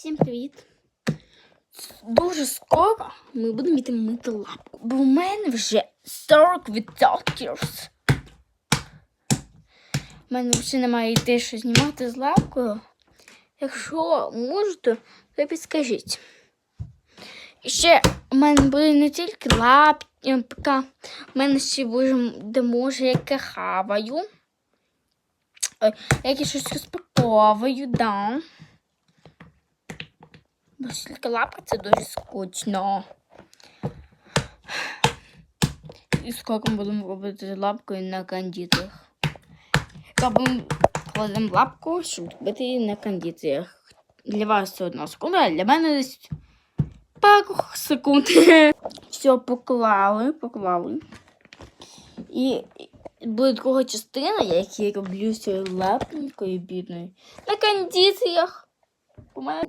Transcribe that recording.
Всім привіт! Дуже скоро ми будемо йти мити лапку, бо в мене вже 40%. У мене вже немає йти, що знімати з лапкою. Якщо можете, то підскажіть. Ще у мене буде не тільки лапка, у мене ще буде, де може, як я хаваю. Як я щось розпаковую, да. Бо тільки лапка це дуже скучно. І скоро будемо робити лапкою на кондитерах. Робимо кладемо лапку, щоб робити на кондитерах. Для вас це одна секунда, а для мене десь пару секунд. Все, поклали, поклали. І буде друга частина, як я роблю цією лапкою бідною. На кондиціях.